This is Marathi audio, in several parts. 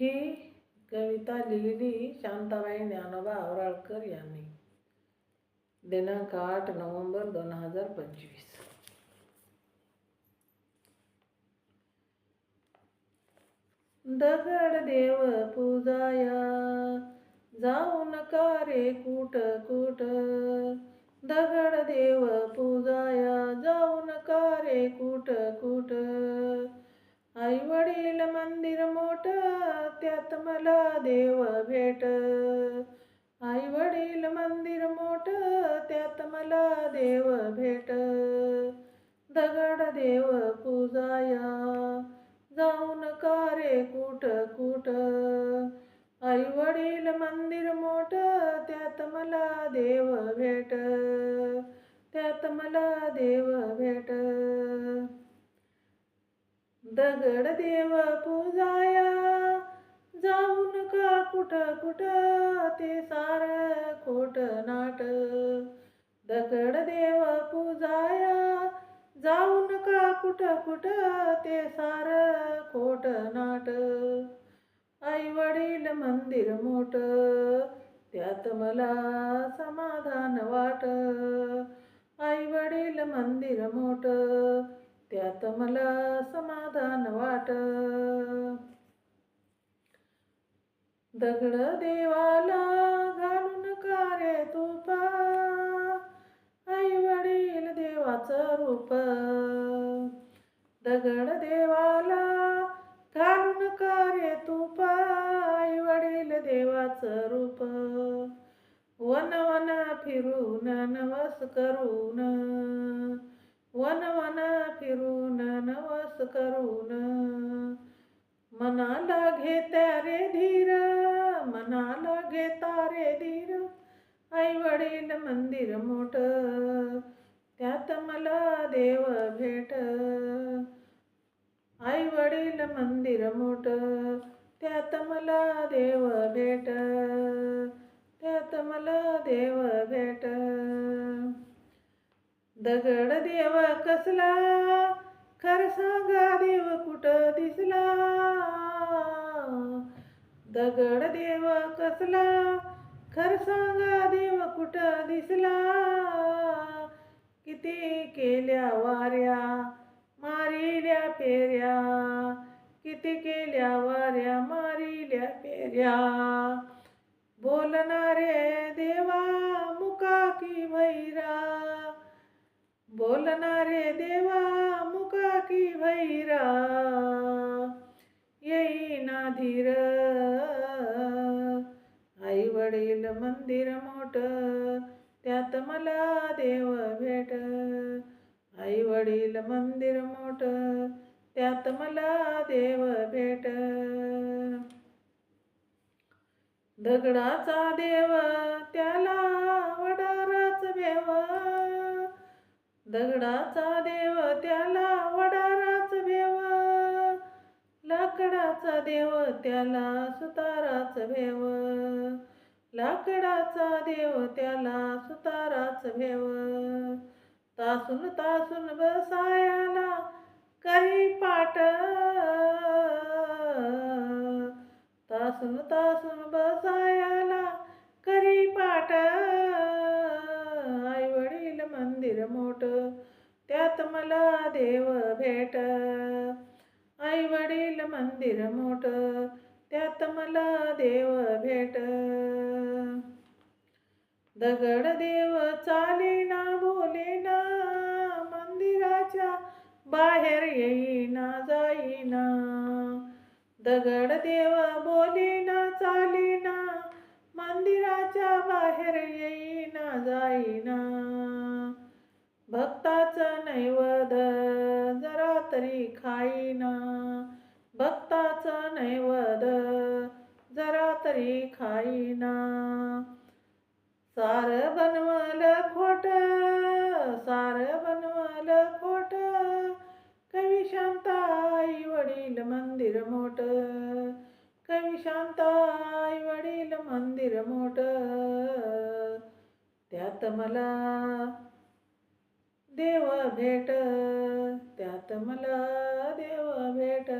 ही कविता लिहिली शांताबाई ज्ञानोबा आवराळकर यांनी. दिनांक आठ नोव्हेंबर दोन हजार पंचवीस. दगड देव पूजाया जाऊ नका रे कुट कुट. दगड देव पूजाया जाऊ नका रे कुट कुट. आई वडील मंदिर मोठ त्यात मला देव भेट. आई वडील मंदिर मोठ त्यात मला देव भेट. दगड देव पूजाया जाऊन कारे कुठ कुठ आई वडील मंदिर मोठ त्यात मला देव भेट. त्यात मला देव भेट. दगड देव पूजाया. जाऊन का कुठ कुठ ते सार खोट नाट? दगड देव पूजाया. जाऊन का कुठ कुठ ते सार खोट नाट? आई वडील मंदिर मोठ त्यात मला समाधान वाट. आई वडील मंदिर मोठ त्यात मला समाधान वाट. दगड देवाला घालून कारे तुपा. आई वडील देवाचं रूप. दगड देवाला घालून कारे तुपा. आई वडील देवाचं रूप. वन वन फिरून नवस करून. वन वन फिरून नवस करून मनाला घेत्या रे धीर मनाला घेता रे धीर आई वडील मंदिर मोठ त्यात मला देव भेट आई वडील मंदिर मोठ त्यात मला देव भेट त्यात मला देव भेट दगड देव कसला? खर सांगा देव कुठं दिसला? दगड देव कसला? खर सांगा देव कुठं दिसला? किती केल्या वाऱ्या मारिल्या फेऱ्या किती केल्या वाऱ्या मारिल्या फेऱ्या बोलणारे बोलणारे देवा मुका की भैरा येईना धीर. आई वडील मंदिर मोठ त्यात मला देव भेट. आई वडील मंदिर मोठ त्यात मला देव भेट. दगडाचा देव त्याला वडाराच भेव. दगडाचा देव त्याला वडाराच भेव. लाकडाचा देव त्याला सुताराच भेव. लाकडाचा देव त्याला सुताराच भेव. तासून तासून बसायाला करी पाट तासून तासून बसायाला करी पाट त्यात मला देव भेट. आई वडील मंदिर मोठ त्यात मला देव भेट. दगड देव चालेना बोलेना मंदिराच्या बाहेर येईना जाईना. दगड देव बोलेना चालेना मंदिराच्या बाहेर येईना जाईना. भक्ताचं नैवद जरा तरी खाईन. भक्ताचं नैवद जरा तरी खाईन. सार बनवल खोट सार बनवल खोट. कवी शांता आई वडील मंदिर मोठ. कवी शांता आई वडील मंदिर मोठ. त्यात मला देव भेट त्यात मला देव भेट.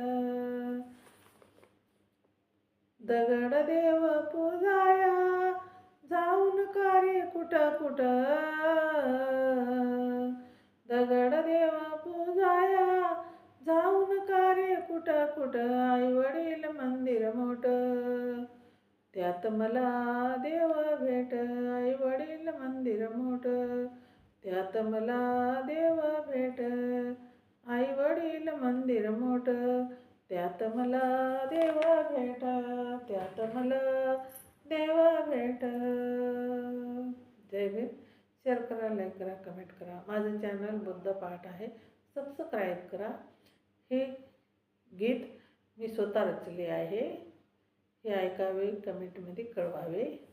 दगड देव पुजाया जाऊन कारे कुठ कुठ? दगड देव पुजाया जाऊन कारे कुठ कुठ? आई वडील मंदिर मोठं त्यात मला देव त्यात मला देव भेट. आई वडील मंदिर मोठं. त्यात मला देव भेट. त्यात मला देव भेट. जय भीम. शेअर करा लाईक करा कमेंट करा. माझं चॅनल बुद्ध पाठ आहे. सबस्क्राईब करा. हे गीत मी स्वतः रचले आहे. हे ऐकावे कमेंटमध्ये कळवावे.